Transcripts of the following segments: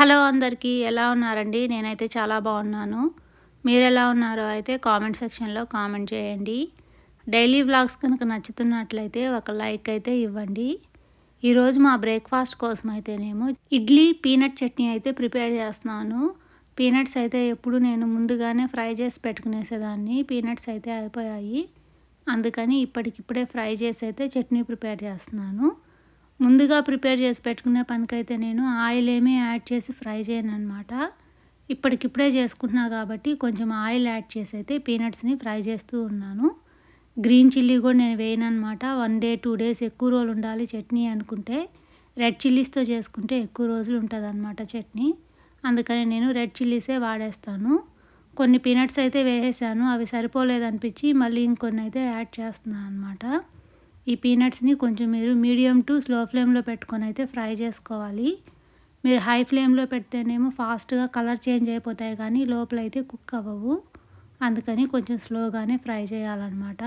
Hello అందరికీ ఎలా ఉన్నారండి? నేనైతే చాలా బాగున్నాను. మీరు ఎలా ఉన్నారో అయితే కామెంట్ సెక్షన్లో కామెంట్ చేయండి. డైలీ వ్లాగ్స్ కనుక నచ్చుతున్నట్లయితే ఒక లైక్ అయితే ఇవ్వండి. ఈరోజు మా బ్రేక్ఫాస్ట్ కోసం అయితేనేమో ఇడ్లీ పీనట్ చట్నీ అయితే ప్రిపేర్ చేస్తున్నాను. పీనట్స్ అయితే ఎప్పుడు నేను ముందుగానే ఫ్రై చేసి పెట్టుకునేసేదాన్ని. పీనట్స్ అయితే అయిపోయాయి. అందుకని ఇప్పటికిప్పుడే ఫ్రై చేసి అయితే చట్నీ ప్రిపేర్ చేస్తున్నాను. ముందుగా ప్రిపేర్ చేసి పెట్టుకునే పనికైతే నేను ఆయిల్ ఏమీ యాడ్ చేసి ఫ్రై చేయను అనమాట ఇప్పటికిప్పుడే చేసుకుంటున్నా కాబట్టి కొంచెం ఆయిల్ యాడ్ చేసి అయితే పీనట్స్ని ఫ్రై చేస్తూ ఉన్నాను. గ్రీన్ చిల్లీ కూడా నేను వేయను అనమాట వన్ డే టూ డేస్ ఎక్కువ రోజులు ఉండాలి చట్నీ అనుకుంటే. రెడ్ చిల్లీస్తో చేసుకుంటే ఎక్కువ రోజులు ఉంటుంది అనమాట చట్నీ. అందుకని నేను రెడ్ చిల్లీసే వాడేస్తాను. కొన్ని పీనట్స్ అయితే వేసేసాను. అవి సరిపోలేదనిపించి మళ్ళీ ఇంకొన్ని అయితే యాడ్ చేస్తున్నాను అనమాట ఈ పీనట్స్ని కొంచెం మీరు మీడియం టు స్లో ఫ్లేమ్లో పెట్టుకొని అయితే ఫ్రై చేసుకోవాలి. మీరు హై ఫ్లేమ్లో పెడితేనేమో ఫాస్ట్గా కలర్ చేంజ్ అయిపోతాయి కానీ లోపల అయితే కుక్ అవ్వవు. అందుకని కొంచెం స్లోగానే ఫ్రై చేయాలన్నమాట.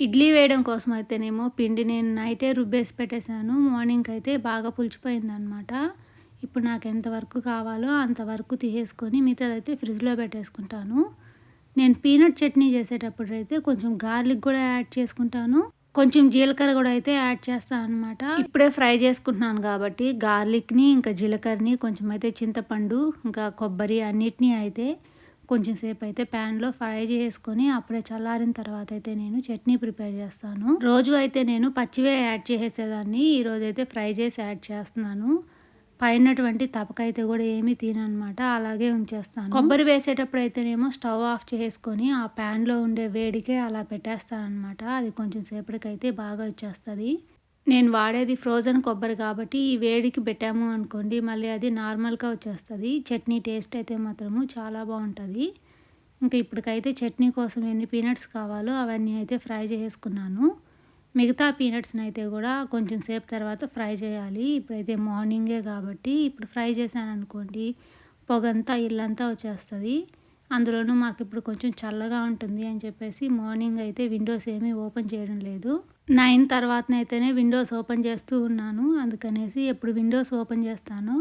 ఇడ్లీ వేయడం కోసం అయితేనేమో పిండి నేను నైటే రుబ్బేసి పెట్టేశాను. మార్నింగ్ అయితే బాగా పులిచిపోయిందనమాట ఇప్పుడు నాకు ఎంతవరకు కావాలో అంతవరకు తీసేసుకొని మిగతాదైతే ఫ్రిడ్జ్లో పెట్టేసుకుంటాను. నేను పీనట్ చట్నీ చేసేటప్పుడు అయితే కొంచెం గార్లిక్ కూడా యాడ్ చేసుకుంటాను. కొంచెం జీలకర్ర కూడా అయితే యాడ్ చేస్తాను అనమాట ఇప్పుడే ఫ్రై చేసుకుంటున్నాను కాబట్టి గార్లిక్ని ఇంకా జీలకర్రని కొంచెం అయితే చింతపండు ఇంకా కొబ్బరి అన్నిటినీ అయితే కొంచెం సేపు అయితే ప్యాన్లో ఫ్రై చేసుకొని అప్పుడే చల్లారిన తర్వాత అయితే నేను చట్నీ ప్రిపేర్ చేస్తాను. రోజు అయితే నేను పచ్చివే యాడ్ చేసేదాన్ని. ఈరోజు అయితే ఫ్రై చేసి యాడ్ చేస్తున్నాను. పైనటువంటి తపకైతే కూడా ఏమీ తిననమాట అలాగే ఉంచేస్తాను. కొబ్బరి వేసేటప్పుడు అయితేనేమో స్టవ్ ఆఫ్ చేసుకొని ఆ ప్యాన్లో ఉండే వేడికే అలా పెట్టేస్తానమాట అది కొంచెం సేపటికైతే బాగా వచ్చేస్తుంది. నేను వాడేది ఫ్రోజన్ కొబ్బరి కాబట్టి ఈ వేడికి పెట్టాము అనుకోండి మళ్ళీ అది నార్మల్గా వచ్చేస్తుంది. చట్నీ టేస్ట్ అయితే మాత్రము చాలా బాగుంటుంది. ఇంకా ఇప్పటికైతే చట్నీ కోసం ఎన్ని పీనట్స్ కావాలో అవన్నీ అయితే ఫ్రై చేసుకున్నాను. మిగతా పీనట్స్ని అయితే కూడా కొంచెం సేపు తర్వాత ఫ్రై చేయాలి. ఇప్పుడైతే మార్నింగే కాబట్టి ఇప్పుడు ఫ్రై చేశాను అనుకోండి పొగంతా ఇల్లంతా వచ్చేస్తుంది. అందులోనూ మాకు ఇప్పుడు కొంచెం చల్లగా ఉంటుంది అని చెప్పేసి మార్నింగ్ అయితే విండోస్ ఏమీ ఓపెన్ చేయడం లేదు. నైన్ తర్వాతనైతేనే విండోస్ ఓపెన్ చేస్తూ ఉన్నాను. అందుకనేసి ఎప్పుడు విండోస్ ఓపెన్ చేస్తానో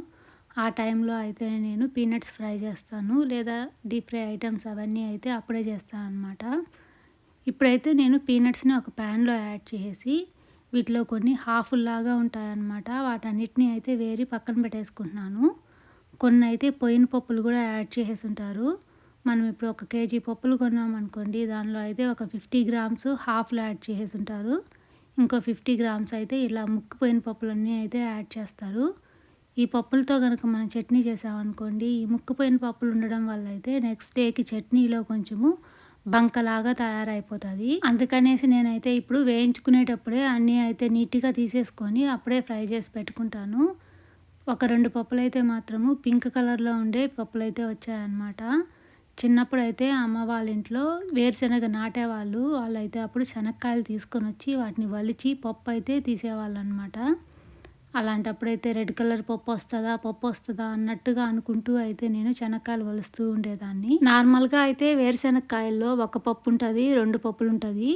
ఆ టైంలో అయితే నేను పీనట్స్ ఫ్రై చేస్తాను. లేదా డీప్ ఫ్రై ఐటమ్స్ అవన్నీ అయితే అప్పుడే చేస్తాను అనమాట ఇప్పుడైతే నేను పీనట్స్ని ఒక ప్యాన్లో యాడ్ చేసి వీటిలో కొన్ని హాఫ్లాగా ఉంటాయన్నమాట. వాటన్నిటిని అయితే వేరి పక్కన పెట్టేసుకుంటున్నాను. కొన్ని అయితే పోయిన పప్పులు కూడా యాడ్ చేసేసి ఉంటారు మనం ఇప్పుడు ఒక కేజీ పప్పులు కొన్నామనుకోండి దానిలో అయితే ఒక ఫిఫ్టీ గ్రామ్స్ హాఫ్లు యాడ్ చేసేసి ఉంటారు ఇంకో ఫిఫ్టీ గ్రామ్స్ అయితే ఇలా ముక్కిపోయిన పప్పులన్నీ అయితే యాడ్ చేస్తారు. ఈ పప్పులతో కనుక మనం చట్నీ చేసామనుకోండి ఈ ముక్కిపోయిన పప్పులు ఉండడం వల్ల అయితే నెక్స్ట్ డేకి చట్నీలో కొంచెము బంకలాగా తయారైపోతుంది. అందుకనేసి నేనైతే ఇప్పుడు వేయించుకునేటప్పుడే అన్నీ అయితే నీట్గా తీసేసుకొని అప్పుడే ఫ్రై చేసి పెట్టుకుంటాను. ఒక రెండు పప్పులు అయితే మాత్రము పింక్ కలర్లో ఉండే పప్పులు అయితే వచ్చాయన్నమాట. చిన్నప్పుడు అయితే అమ్మ వాళ్ళ ఇంట్లో వేరుశనగ నాటేవాళ్ళు. వాళ్ళైతే అప్పుడు శనక్కాయలు తీసుకొని వచ్చి వాటిని వలిచి పప్పు అయితే తీసేవాళ్ళు అనమాట అలాంటప్పుడైతే రెడ్ కలర్ పప్పు వస్తుందా పప్పు వస్తుందా అన్నట్టుగా అనుకుంటూ అయితే నేను శనక్కాయలు వలుస్తూ ఉండేదాన్ని. నార్మల్గా అయితే వేరుశెనక్కాయల్లో ఒక పప్పు ఉంటుంది రెండు పప్పులు ఉంటుంది.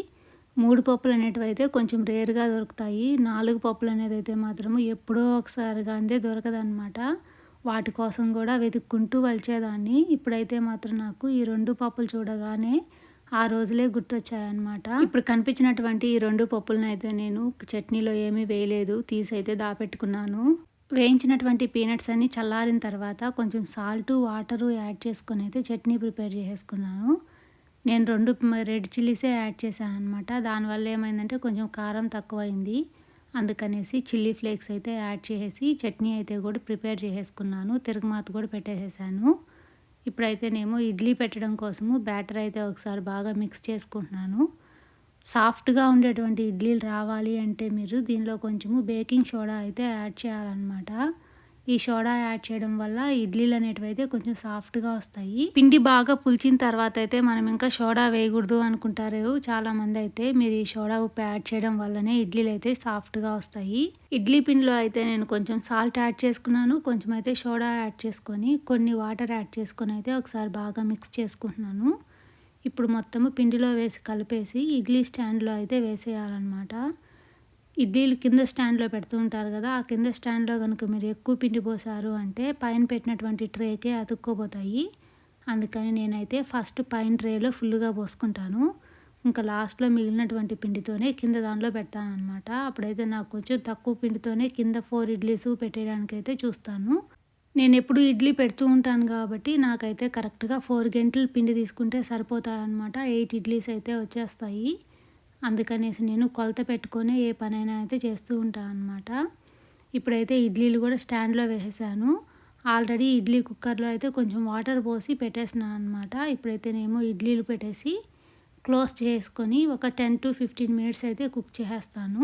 మూడు పప్పులు అనేటివి అయితే కొంచెం రేర్గా దొరుకుతాయి. నాలుగు పప్పులు అనేది అయితే మాత్రము ఎప్పుడో ఒకసారిగా అందే దొరకదనమాట వాటి కోసం కూడా వెతుక్కుంటూ వలిచేదాన్ని. ఇప్పుడైతే మాత్రం నాకు ఈ రెండు పప్పులు చూడగానే ఆ రోజులే గుర్తొచ్చాయనమాట ఇప్పుడు కనిపించినటువంటి ఈ రెండు పప్పులను అయితే నేను చట్నీలో ఏమీ వేయలేదు తీసి అయితే దాపెట్టుకున్నాను. వేయించినటువంటి పీనట్స్ అన్ని చల్లారిన తర్వాత కొంచెం సాల్ట్ వాటరు యాడ్ చేసుకొని అయితే చట్నీ ప్రిపేర్ చేసుకున్నాను నేను రెండు రెడ్ చిల్లీసే యాడ్ చేశాను అనమాట దానివల్ల ఏమైందంటే కొంచెం కారం తక్కువైంది. అందుకనేసి చిల్లీ ఫ్లేక్స్ అయితే యాడ్ చేసేసి చట్నీ అయితే కూడా ప్రిపేర్ చేసేసుకున్నాను. తిరుగుమాత కూడా పెట్టేసేసాను. ఇప్పుడైతేనేమో ఇడ్లీ పెట్టడం కోసము బ్యాటర్ అయితే ఒకసారి బాగా మిక్స్ చేసుకుంటున్నాను. సాఫ్ట్గా ఉండేటువంటి ఇడ్లీలు రావాలి అంటే మీరు దీనిలో కొంచెము బేకింగ్ సోడా అయితే యాడ్ చేయాలన్నమాట. ఈ సోడా యాడ్ చేయడం వల్ల ఇడ్లీలు అనేటివి అయితే కొంచెం సాఫ్ట్గా వస్తాయి. పిండి బాగా పులిచిన తర్వాత అయితే మనం ఇంకా సోడా వేయకూడదు అనుకుంటారు. చాలా మంది అయితే మీరు ఈ సోడా ఉప్పు యాడ్ చేయడం వల్లనే ఇడ్లీలు అయితే సాఫ్ట్గా వస్తాయి. ఇడ్లీ పిండిలో అయితే నేను కొంచెం సాల్ట్ యాడ్ చేసుకున్నాను. కొంచెం అయితే సోడా యాడ్ చేసుకొని కొన్ని వాటర్ యాడ్ చేసుకొని అయితే ఒకసారి బాగా మిక్స్ చేసుకుంటున్నాను. ఇప్పుడు మొత్తము పిండిలో వేసి కలిపేసి ఇడ్లీ స్టాండ్లో అయితే వేసేయాలన్నమాట. ఇడ్లీలు కింద స్టాండ్లో పెడుతూ ఉంటారు కదా ఆ కింద స్టాండ్లో కనుక మీరు ఎక్కువ పిండి పోసారు అంటే పైన పెట్టినటువంటి ట్రేకే అతుక్కోపోతాయి అందుకని నేనైతే ఫస్ట్ పైన ట్రేలో ఫుల్గా పోసుకుంటాను. ఇంకా లాస్ట్లో మిగిలినటువంటి పిండితోనే కింద దానిలో పెడతాను అనమాట అప్పుడైతే నాకు కొంచెం తక్కువ పిండితోనే కింద ఫోర్ ఇడ్లీస్ పెట్టేయడానికి అయితే చూస్తాను. నేను ఎప్పుడు ఇడ్లీ పెడుతూ ఉంటాను కాబట్టి నాకైతే కరెక్ట్గా ఫోర్ గంటలు పిండి తీసుకుంటే సరిపోతాయి అనమాట ఎయిట్ ఇడ్లీస్ అయితే వచ్చేస్తాయి. అందుకనేసి నేను కొలత పెట్టుకొని ఏ పనైనా అయితే చేస్తూ ఉంటాను అనమాట ఇప్పుడైతే ఇడ్లీలు కూడా స్టాండ్లో వేసేసాను. ఆల్రెడీ ఇడ్లీ కుక్కర్లో అయితే కొంచెం వాటర్ పోసి పెట్టేసినాను అనమాట ఇప్పుడైతే నేను ఇడ్లీలు పెట్టేసి క్లోజ్ చేసుకొని ఒక టెన్ టు ఫిఫ్టీన్ మినిట్స్ అయితే కుక్ చేసేస్తాను.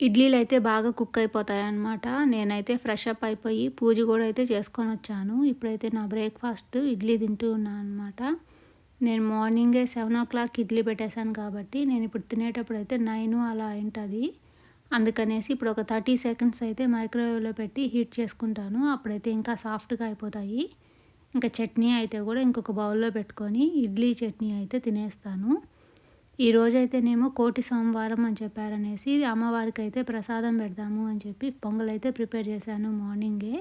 ఇడ్లీలు అయితే బాగా కుక్ అయిపోతాయి అనమాట నేనైతే ఫ్రెష్ అప్ అయిపోయి పూజ కూడా అయితే చేసుకొని వచ్చాను. ఇప్పుడైతే నా బ్రేక్ఫాస్ట్ ఇడ్లీ తింటూ ఉన్నాను అనమాట నేను మార్నింగే సెవెన్ ఓ క్లాక్ ఇడ్లీ పెట్టేశాను కాబట్టి నేను ఇప్పుడు తినేటప్పుడు అయితే నైన్ అలా అయింటుంది. అందుకనేసి ఇప్పుడు ఒక థర్టీ సెకండ్స్ అయితే మైక్రోవేవ్లో పెట్టి హీట్ చేసుకుంటాను. అప్పుడైతే ఇంకా సాఫ్ట్గా అయిపోతాయి. ఇంకా చట్నీ అయితే కూడా ఇంకొక బౌల్లో పెట్టుకొని ఇడ్లీ చట్నీ అయితే తినేస్తాను. ఈ రోజైతేనేమో కోటి సోమవారం అని చెప్పారనేసి అమ్మవారికి అయితే ప్రసాదం పెడదాము అని చెప్పి పొంగల్ అయితే ప్రిపేర్ చేశాను మార్నింగే.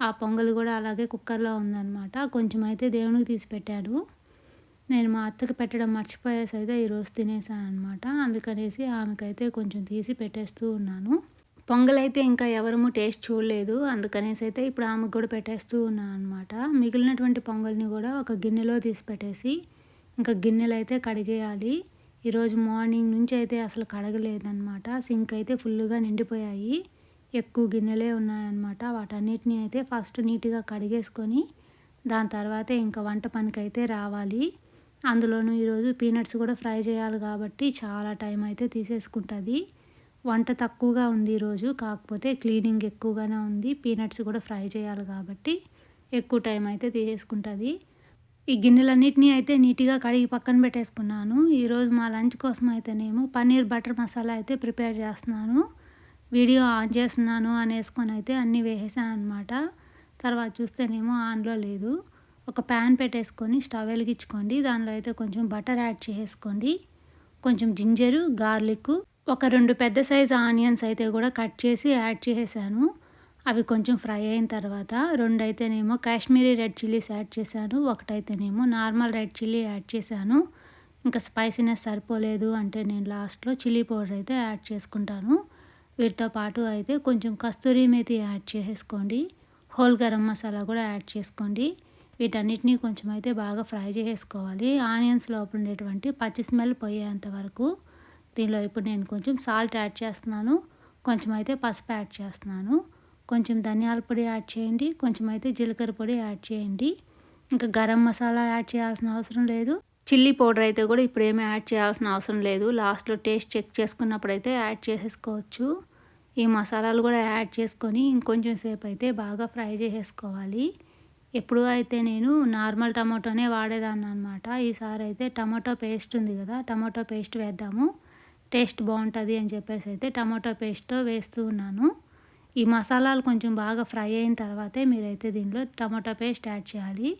ఆ పొంగల్ కూడా అలాగే కుక్కర్లో ఉందన్నమాట. కొంచెం అయితే దేవునికి తీసి పెట్టాడు. నేను మా అత్తకి పెట్టడం మర్చిపోయేసి అయితే ఈరోజు తినేసాను అనమాట అందుకనేసి ఆమెకైతే కొంచెం తీసి పెట్టేస్తూ ఉన్నాను. పొంగలైతే ఇంకా ఎవరము టేస్ట్ చూడలేదు. అందుకనేసి అయితే ఇప్పుడు ఆమెకు కూడా పెట్టేస్తూ ఉన్నాను అనమాట మిగిలినటువంటి పొంగల్ని కూడా ఒక గిన్నెలో తీసి పెట్టేసి ఇంకా గిన్నెలు అయితే కడిగేయాలి ఈరోజు మార్నింగ్ నుంచి అయితే అసలు కడగలేదన్నమాట. సింక్ అయితే ఫుల్గా నిండిపోయాయి. ఎక్కువ గిన్నెలే ఉన్నాయన్నమాట. వాటన్నిటిని అయితే ఫస్ట్ నీట్గా కడిగేసుకొని దాని తర్వాతే ఇంకా వంట పనికి అయితే రావాలి. అందులోనూ ఈరోజు పీనట్స్ కూడా ఫ్రై చేయాలి కాబట్టి చాలా టైం అయితే తీసేసుకుంటుంది. వంట తక్కువగా ఉంది ఈరోజు కాకపోతే క్లీనింగ్ ఎక్కువగానే ఉంది. పీనట్స్ కూడా ఫ్రై చేయాలి కాబట్టి ఎక్కువ టైం అయితే తీసేసుకుంటుంది. ఈ గిన్నెలన్నిటినీ అయితే నీట్గా కడిగి పక్కన పెట్టేసుకున్నాను. ఈరోజు మా లంచ్ కోసం అయితేనేమో పన్నీర్ బటర్ మసాలా అయితే ప్రిపేర్ చేస్తున్నాను. వీడియో ఆన్ చేస్తున్నాను అనేసుకొని అయితే అన్నీ వేసేసాను అనమాట తర్వాత చూస్తేనేమో ఆన్లో లేదు. ఒక ప్యాన్ పెట్టేసుకొని స్టవ్ వెలిగించుకోండి. దానిలో అయితే కొంచెం బటర్ యాడ్ చేసేసుకోండి కొంచెం జింజరు గార్లిక్ ఒక రెండు పెద్ద సైజు ఆనియన్స్ అయితే కూడా కట్ చేసి యాడ్ చేసేసాను. అవి కొంచెం ఫ్రై అయిన తర్వాత రెండు అయితేనేమో కాశ్మీరీ రెడ్ చిల్లీస్ యాడ్ చేశాను. ఒకటైతేనేమో నార్మల్ రెడ్ చిల్లీ యాడ్ చేశాను. ఇంకా స్పైసీనెస్ సరిపోలేదు అంటే నేను లాస్ట్లో చిల్లీ పౌడర్ అయితే యాడ్ చేసుకుంటాను. వీటితో పాటు అయితే కొంచెం కస్తూరి మేతి యాడ్ చేసేసుకోండి. హోల్ గరం మసాలా కూడా యాడ్ చేసుకోండి. వీటన్నిటినీ కొంచెం అయితే బాగా ఫ్రై చేసుకోవాలి. ఆనియన్స్ లోపల ఉండేటువంటి పచ్చి స్మెల్ పోయేంత వరకు దీనిలో ఇప్పుడు నేను కొంచెం సాల్ట్ యాడ్ చేస్తున్నాను. కొంచెం అయితే పసుపు యాడ్ చేస్తున్నాను. కొంచెం ధనియాల పొడి యాడ్ చేయండి. కొంచెం అయితే జీలకర్ర పొడి యాడ్ చేయండి. ఇంకా గరం మసాలా యాడ్ చేయాల్సిన అవసరం లేదు. చిల్లీ పౌడర్ అయితే కూడా ఇప్పుడు ఏమీ యాడ్ చేయాల్సిన అవసరం లేదు. లాస్ట్లో టేస్ట్ చెక్ చేసుకున్నప్పుడు అయితే యాడ్ చేసేసుకోవచ్చు. ఈ మసాలాలు కూడా యాడ్ చేసుకొని ఇంకొంచెం సేపు అయితే బాగా ఫ్రై చేసేసుకోవాలి. ఎప్పుడు అయితే నేను నార్మల్ టమాటోనే వాడేదాన్ని అనమాట ఈసారి అయితే టమాటో పేస్ట్ ఉంది కదా టమాటో పేస్ట్ వేద్దాము. టేస్ట్ బాగుంటుంది అని చెప్పేసి అయితే టమాటో పేస్ట్తో వేస్తూ ఉన్నాను. ఈ మసాలాలు కొంచెం బాగా ఫ్రై అయిన తర్వాతే మీరైతే దీనిలో టమాటో పేస్ట్ యాడ్ చేయాలి.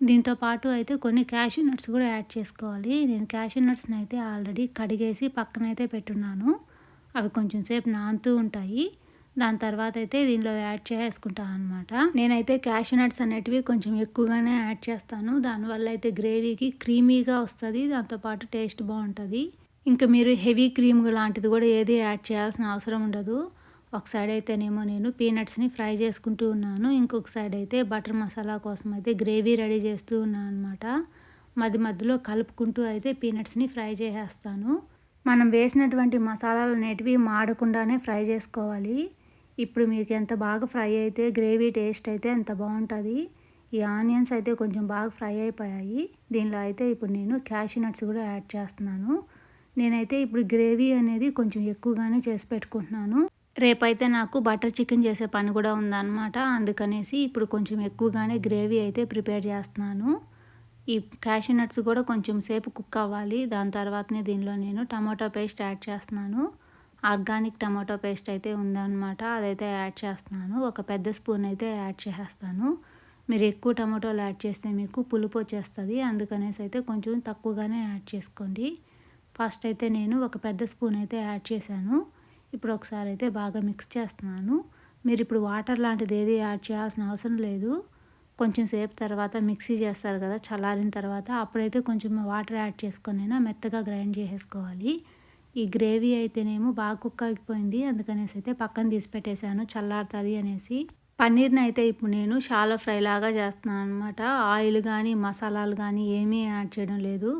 దీంతో పాటు అయితే కొన్ని క్యాషూ నట్స్ కూడా యాడ్ చేసుకోవాలి. నేను క్యాషూ నట్స్ని అయితే ఆల్రెడీ కడిగేసి పక్కనైతే పెట్టున్నాను. అవి కొంచెం సేపు నానుతూ ఉంటాయి. దాని తర్వాత అయితే దీనిలో యాడ్ చేసుకుంటాను అనమాట నేనైతే క్యాష్ నట్స్ అనేటివి కొంచెం ఎక్కువగానే యాడ్ చేస్తాను. దానివల్ల అయితే గ్రేవీకి క్రీమీగా వస్తుంది. దాంతోపాటు టేస్ట్ బాగుంటుంది. ఇంకా మీరు హెవీ క్రీమ్ లాంటిది కూడా ఏది యాడ్ చేయాల్సిన అవసరం ఉండదు. ఒక సైడ్ అయితేనేమో నేను పీనట్స్ని ఫ్రై చేసుకుంటూ ఉన్నాను. ఇంకొక సైడ్ అయితే బటర్ మసాలా కోసం అయితే గ్రేవీ రెడీ చేస్తూ ఉన్నాను అనమాట మధ్య మధ్యలో కలుపుకుంటూ అయితే పీనట్స్ని ఫ్రై చేసేస్తాను. మనం వేసినటువంటి మసాలాలు అనేటివి మాడకుండానే ఫ్రై చేసుకోవాలి. ఇప్పుడు మీకు ఎంత బాగా ఫ్రై అయితే గ్రేవీ టేస్ట్ అయితే ఎంత బాగుంటుంది. ఈ ఆనియన్స్ అయితే కొంచెం బాగా ఫ్రై అయిపోయాయి. దీనిలో అయితే ఇప్పుడు నేను క్యాషూ నట్స్ కూడా యాడ్ చేస్తున్నాను. నేనైతే ఇప్పుడు గ్రేవీ అనేది కొంచెం ఎక్కువగానే చేసి పెట్టుకుంటున్నాను. రేపైతే నాకు బటర్ చికెన్ చేసే పని కూడా ఉందన్నమాట. అందుకనేసి ఇప్పుడు కొంచెం ఎక్కువగానే గ్రేవీ అయితే ప్రిపేర్ చేస్తున్నాను. ఈ క్యాషూ నట్స్ కూడా కొంచెం సేపు కుక్ అవ్వాలి. దాని తర్వాతనే దీనిలో నేను టమాటో పేస్ట్ యాడ్ చేస్తున్నాను. ఆర్గానిక్ టమాటో పేస్ట్ అయితే ఉందన్నమాట. అదైతే యాడ్ చేస్తున్నాను. ఒక పెద్ద స్పూన్ అయితే యాడ్ చేసేస్తాను. మీరు ఎక్కువ టమాటోలు యాడ్ చేస్తే మీకు పులుపు వచ్చేస్తుంది. అందుకనేసి అయితే కొంచెం తక్కువగానే యాడ్ చేసుకోండి. ఫస్ట్ అయితే నేను ఒక పెద్ద స్పూన్ అయితే యాడ్ చేశాను. ఇప్పుడు ఒకసారి అయితే బాగా మిక్స్ చేస్తున్నాను. మీరు ఇప్పుడు వాటర్ లాంటిది ఏది యాడ్ చేయాల్సిన అవసరం లేదు. కొంచెం సేపు తర్వాత మిక్సీ చేస్తారు కదా చల్లారిన తర్వాత అప్పుడైతే కొంచెం వాటర్ యాడ్ చేసుకొని మెత్తగా గ్రైండ్ చేసేసుకోవాలి. ఈ గ్రేవీ అయితేనేమో బాగా కుక్ అయిపోయింది. అందుకనేసి అయితే పక్కన తీసి పెట్టేశాను చల్లారుతుంది అనేసి. పన్నీర్ని అయితే ఇప్పుడు నేను చాలా ఫ్రై లాగా చేస్తున్నాను అనమాట ఆయిల్ కానీ మసాలాలు కానీ ఏమీ యాడ్ చేయడం లేదు.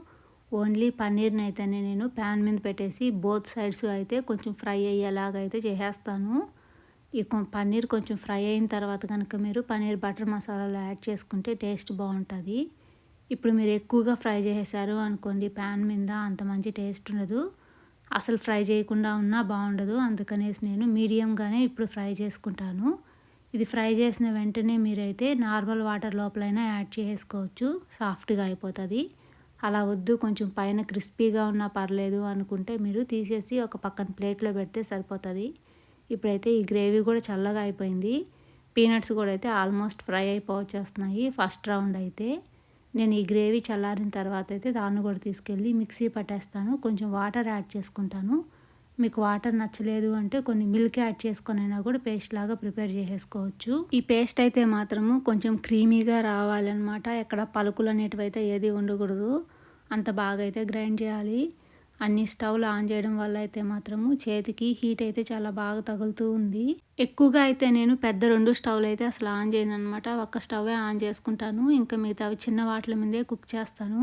ఓన్లీ పన్నీర్ని అయితేనే నేను ప్యాన్ మీద పెట్టేసి బోత్ సైడ్స్ అయితే కొంచెం ఫ్రై అయ్యేలాగా అయితే చేసేస్తాను. ఈ పన్నీర్ కొంచెం ఫ్రై అయిన తర్వాత కనుక మీరు పన్నీర్ బటర్ మసాలాలు యాడ్ చేసుకుంటే టేస్ట్ బాగుంటుంది. ఇప్పుడు మీరు ఎక్కువగా ఫ్రై చేసేసారు అనుకోండి ప్యాన్ మీద అంత మంచి టేస్ట్ ఉండదు. అసలు ఫ్రై చేయకుండా ఉన్నా బాగుండదు. అందుకనేసి నేను మీడియంగానే ఇప్పుడు ఫ్రై చేసుకుంటాను. ఇది ఫ్రై చేసిన వెంటనే మీరైతే నార్మల్ వాటర్ లోపలైనా యాడ్ చేసుకోవచ్చు. సాఫ్ట్గా అయిపోతుంది. అలా వద్దు. కొంచెం పైన క్రిస్పీగా ఉన్నా పర్లేదు అనుకుంటే మీరు తీసేసి ఒక పక్కన ప్లేట్లో పెడితే సరిపోతుంది. ఇప్పుడైతే ఈ గ్రేవీ కూడా చల్లగా అయిపోయింది. పీనట్స్ కూడా అయితే ఆల్మోస్ట్ ఫ్రై అయిపోవచ్చేస్తున్నాయి. ఫస్ట్ రౌండ్ అయితే నేను ఈ గ్రేవీ చల్లారిన తర్వాత అయితే దాన్ని కూడా తీసుకెళ్ళి మిక్సీ పట్టేస్తాను. కొంచెం వాటర్ యాడ్ చేసుకుంటాను. మీకు వాటర్ నచ్చలేదు అంటే కొన్ని మిల్క్ యాడ్ చేసుకొని అయినా కూడా పేస్ట్ లాగా ప్రిపేర్ చేసేసుకోవచ్చు. ఈ పేస్ట్ అయితే మాత్రము కొంచెం క్రీమీగా రావాలన్నమాట. ఎక్కడ పలుకులు అనేటివి అయితే ఏది ఉండకూడదు. అంత బాగా అయితే గ్రైండ్ చేయాలి. అన్ని స్టవ్లు ఆన్ చేయడం వల్ల అయితే మాత్రము చేతికి హీట్ అయితే చాలా బాగా తగులుతూ ఉంది. ఎక్కువగా అయితే నేను పెద్ద రెండు స్టవ్లు అయితే అసలు ఆన్ చేయను అనమాట ఒక్క స్టవ్ ఆన్ చేసుకుంటాను. ఇంకా మిగతా చిన్న వాటిల మీదే కుక్ చేస్తాను.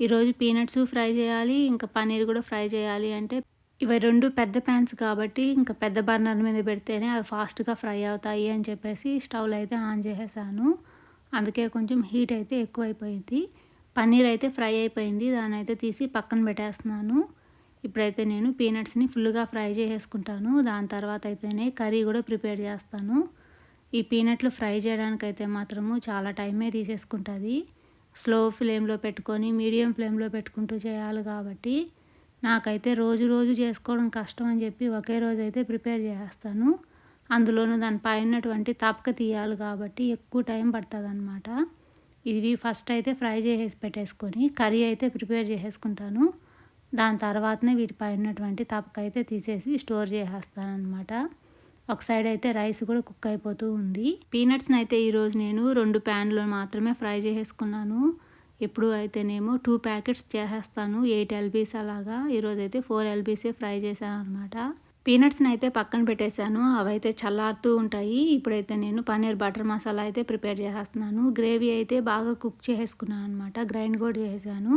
ఈరోజు పీనట్స్ ఫ్రై చేయాలి ఇంకా పన్నీర్ కూడా ఫ్రై చేయాలి అంటే ఇవి రెండు పెద్ద ప్యాన్స్ కాబట్టి ఇంకా పెద్ద బర్నర్ మీద పెడితేనే అవి ఫాస్ట్గా ఫ్రై అవుతాయి అని చెప్పేసి స్టవ్లో అయితే ఆన్ చేసేసాను. అందుకే కొంచెం హీట్ అయితే ఎక్కువైపోయింది. పన్నీర్ అయితే ఫ్రై అయిపోయింది. దాని అయితే తీసి పక్కన పెట్టేస్తున్నాను. ఇప్పుడైతే నేను పీనట్స్ని ఫుల్గా ఫ్రై చేసేసుకుంటాను. దాని తర్వాత అయితేనే కర్రీ కూడా ప్రిపేర్ చేస్తాను. ఈ పీనట్లు ఫ్రై చేయడానికి అయితే మాత్రము చాలా టైమే తీసేసుకుంటుంది. స్లో ఫ్లేమ్లో పెట్టుకొని మీడియం ఫ్లేమ్లో పెట్టుకుంటూ చేయాలి కాబట్టి నాకైతే రోజు రోజు చేసుకోవడం కష్టం అని చెప్పి ఒకే రోజు అయితే ప్రిపేర్ చేస్తాను అందులోనూ దాని పైనటువంటి తప్పక తీయాలి కాబట్టి ఎక్కువ టైం పడుతుంది అన్నమాట ఇవి ఫస్ట్ అయితే ఫ్రై చేసేసి పెట్టేసుకొని కర్రీ అయితే ప్రిపేర్ చేసేసుకుంటాను. దాని తర్వాతనే వీటి పైనటువంటి తప్పకైతే అయితే తీసేసి స్టోర్ చేసేస్తానమాట ఒక సైడ్ అయితే రైస్ కూడా కుక్ అయిపోతూ ఉంది. పీనట్స్ని అయితే ఈరోజు నేను రెండు ప్యాన్లో మాత్రమే ఫ్రై చేసేసుకున్నాను. ఎప్పుడు అయితేనేమో టూ ప్యాకెట్స్ చేసేస్తాను. ఎయిట్ ఎల్బీస్ అలాగా. ఈరోజైతే ఫోర్ ఎల్బీసే ఫ్రై చేశాను అనమాట పీనట్స్ని అయితే పక్కన పెట్టేశాను. అవైతే చల్లారుతూ ఉంటాయి. ఇప్పుడైతే నేను పన్నీర్ బటర్ మసాలా అయితే ప్రిపేర్ చేసేస్తున్నాను. గ్రేవీ అయితే బాగా కుక్ చేసుకున్నాను అనమాట గ్రైండ్ కూడా చేశాను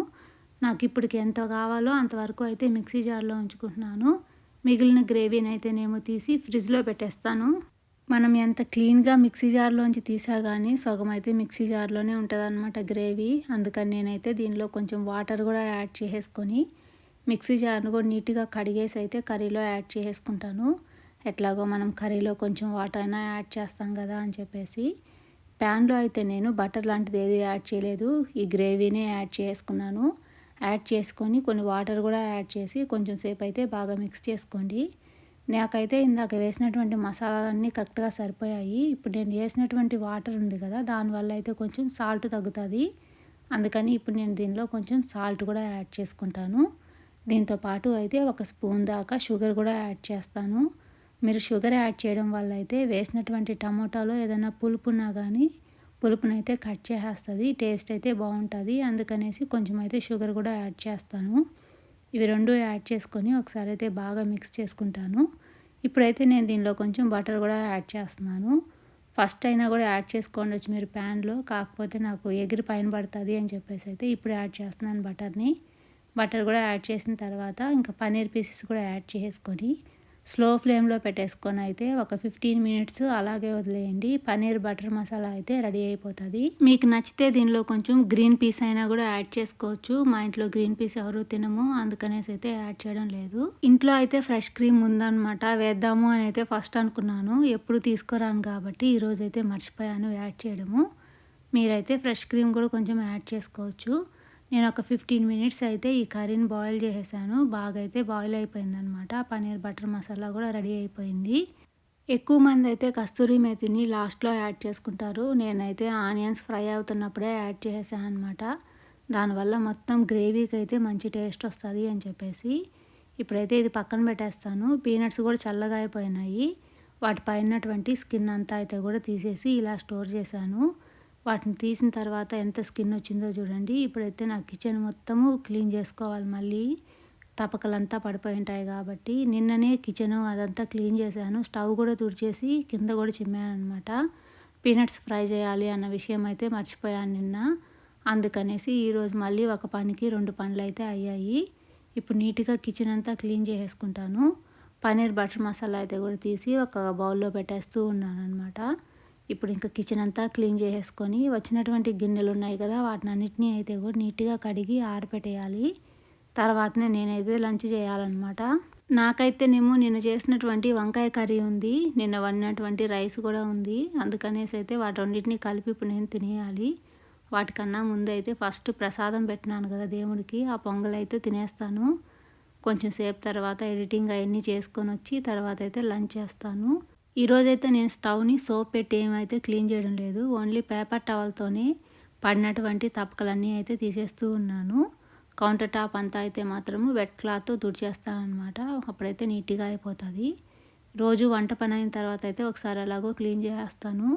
నాకు ఇప్పటికి ఎంత కావాలో అంతవరకు అయితే మిక్సీ జార్లో ఉంచుకుంటున్నాను. మిగిలిన గ్రేవీని అయితే నేను తీసి ఫ్రిడ్జ్లో పెట్టేస్తాను. మనం ఎంత క్లీన్గా మిక్సీ జార్లోంచి తీసా కానీ సగం అయితే మిక్సీ జార్లోనే ఉంటుంది అనమాట గ్రేవీ. అందుకని నేనైతే దీనిలో కొంచెం వాటర్ కూడా యాడ్ చేసేసుకొని మిక్సీ జార్ను కూడా నీట్గా కడిగేసి అయితే కర్రీలో యాడ్ చేసుకుంటాను. ఎట్లాగో మనం కర్రీలో కొంచెం వాటర్ అయినా యాడ్ చేస్తాం కదా అని చెప్పేసి. ప్యాన్లో అయితే నేను బటర్ లాంటిది ఏది యాడ్ చేయలేదు. ఈ గ్రేవీనే యాడ్ చేసుకున్నాను. యాడ్ చేసుకొని కొన్ని వాటర్ కూడా యాడ్ చేసి కొంచెం సేపు అయితే బాగా మిక్స్ చేసుకోండి. నాకైతే ఇందాక వేసినటువంటి మసాలాలన్నీ కరెక్ట్గా సరిపోయాయి. ఇప్పుడు నేను వేసినటువంటి వాటర్ ఉంది కదా దానివల్ల అయితే కొంచెం సాల్ట్ తగ్గుతుంది. అందుకని ఇప్పుడు నేను దీనిలో కొంచెం సాల్ట్ కూడా యాడ్ చేసుకుంటాను. దీంతో పాటు అయితే ఒక స్పూన్ దాకా షుగర్ కూడా యాడ్ చేస్తాను. మీరు షుగర్ యాడ్ చేయడం వల్ల అయితే వేసినటువంటి టమోటాలో ఏదైనా పులుపున్నా కానీ పులుపునైతే కట్ చేసేస్తుంది టేస్ట్ అయితే బాగుంటుంది. అందుకనేసి కొంచెం అయితే షుగర్ కూడా యాడ్ చేస్తాను. ఇవి రెండు యాడ్ చేసుకొని ఒకసారి అయితే బాగా మిక్స్ చేసుకుంటాను. ఇప్పుడైతే నేను దీనిలో కొంచెం బటర్ కూడా యాడ్ చేస్తున్నాను. ఫస్ట్ అయినా కూడా యాడ్ చేసుకోండి మీరు ప్యాన్లో. కాకపోతే నాకు ఎగిరి పైన పడుతుంది అని చెప్పేసి అయితే ఇప్పుడు యాడ్ చేస్తున్నాను బటర్ని. బటర్ కూడా యాడ్ చేసిన తర్వాత ఇంకా పన్నీర్ పీసెస్ కూడా యాడ్ చేసుకొని స్లో ఫ్లేమ్లో పెట్టేసుకొని అయితే ఒక ఫిఫ్టీన్ మినిట్స్ అలాగే వదిలేయండి. పన్నీర్ బటర్ మసాలా అయితే రెడీ అయిపోతుంది. మీకు నచ్చితే దీనిలో కొంచెం గ్రీన్ పీస్ అయినా కూడా యాడ్ చేసుకోవచ్చు. మా ఇంట్లో గ్రీన్ పీస్ ఎవరు తినము అందుకనేసి అయితే యాడ్ చేయడం లేదు. ఇంట్లో అయితే ఫ్రెష్ క్రీమ్ ఉందనమాట వేద్దాము అని అయితే ఫస్ట్ అనుకున్నాను. ఎప్పుడు తీసుకురాను కాబట్టి ఈరోజు అయితే మర్చిపోయాను యాడ్ చేయడము. మీరైతే ఫ్రెష్ క్రీమ్ కూడా కొంచెం యాడ్ చేసుకోవచ్చు. నేను ఒక ఫిఫ్టీన్ మినిట్స్ అయితే ఈ కర్రీని బాయిల్ చేసేసాను. బాగా అయితే బాయిల్ అయిపోయింది అనమాట పన్నీర్ బటర్ మసాలా కూడా రెడీ అయిపోయింది. ఎక్కువ మంది అయితే కస్తూరి మేతిని లాస్ట్లో యాడ్ చేసుకుంటారు. నేనైతే ఆనియన్స్ ఫ్రై అవుతున్నప్పుడే యాడ్ చేసాను అనమాట దానివల్ల మొత్తం గ్రేవీకి అయితే మంచి టేస్ట్ వస్తుంది అని చెప్పేసి ఇప్పుడైతే ఇది పక్కన పెట్టేస్తాను. పీనట్స్ కూడా చల్లగా అయిపోయినాయి. వాటి పైనటువంటి స్కిన్ అంతా అయితే కూడా తీసేసి ఇలా స్టోర్ చేశాను. వాటిని తీసిన తర్వాత ఎంత స్కిన్ వచ్చిందో చూడండి. ఇప్పుడైతే నా కిచెన్ మొత్తము క్లీన్ చేసుకోవాలి. మళ్ళీ తపకలంతా పడిపోయి ఉంటాయి కాబట్టి నిన్ననే కిచెన్ అదంతా క్లీన్ చేశాను. స్టవ్ కూడా తుడిచేసి కింద కూడా చిమ్మాను అనమాట పీనట్స్ ఫ్రై చేయాలి అన్న విషయం అయితే మర్చిపోయాను నిన్న. అందుకనేసి ఈరోజు మళ్ళీ ఒక పనికి రెండు పనులు అయితే అయ్యాయి. ఇప్పుడు నీట్గా కిచెన్ అంతా క్లీన్ చేసేసుకుంటాను. పన్నీర్ బటర్ మసాలా అయితే కూడా తీసి ఒక బౌల్లో పెట్టేస్తూ ఉన్నాను అనమాట ఇప్పుడు ఇంకా కిచెన్ అంతా క్లీన్ చేసేసుకొని వచ్చినటువంటి గిన్నెలు ఉన్నాయి కదా వాటిని అన్నిటినీ అయితే కూడా నీట్గా కడిగి ఆరపెట్టేయాలి. తర్వాతనే నేనైతే లంచ్ చేయాలన్నమాట. నాకైతేనేమో నిన్న చేసినటువంటి వంకాయ కర్రీ ఉంది. నిన్న వండినటువంటి రైస్ కూడా ఉంది. అందుకనేసి అయితే వాటన్నిటిని కలిపి ఇప్పుడు నేను తినేయాలి. వాటికన్నా ముందు అయితే ఫస్ట్ ప్రసాదం పెట్టినాను కదా దేవుడికి. ఆ పొంగల్ అయితే తినేస్తాను. కొంచెం సేపు తర్వాత ఎడిటింగ్ అవన్నీ చేసుకొని వచ్చి తర్వాత అయితే లంచ్ చేస్తాను. ఈరోజైతే నేను స్టవ్ని సోప్ పెట్టి ఏమైతే క్లీన్ చేయడం లేదు ఓన్లీ పేపర్ టవల్తోనే పడినటువంటి తప్పకలన్నీ అయితే తీసేస్తూ ఉన్నాను. కౌంటర్ టాప్ అంతా అయితే మాత్రము వెట్ క్లాత్తో తుడిచేస్తానమాట అప్పుడైతే నీట్గా అయిపోతుంది. రోజు వంట పని అయిన తర్వాత అయితే ఒకసారి అలాగో క్లీన్ చేస్తాను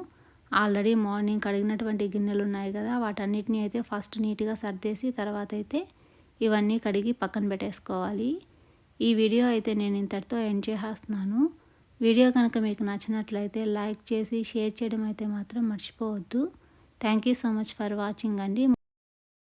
ఆల్రెడీ మార్నింగ్ కడిగినటువంటి గిన్నెలు ఉన్నాయి కదా వాటన్నిటిని అయితే ఫస్ట్ నీట్గా సర్దేసి తర్వాత అయితే ఇవన్నీ కడిగి పక్కన పెట్టేసుకోవాలి. ఈ వీడియో అయితే నేను ఇంతటితో ఎండ్ చేసేస్తున్నాను. వీడియో కనుక మీకు నచ్చినట్లయితే లైక్ చేసి షేర్ చేయడం అయితే మాత్రం మర్చిపోవద్దు. Thank you so much for watching అండి.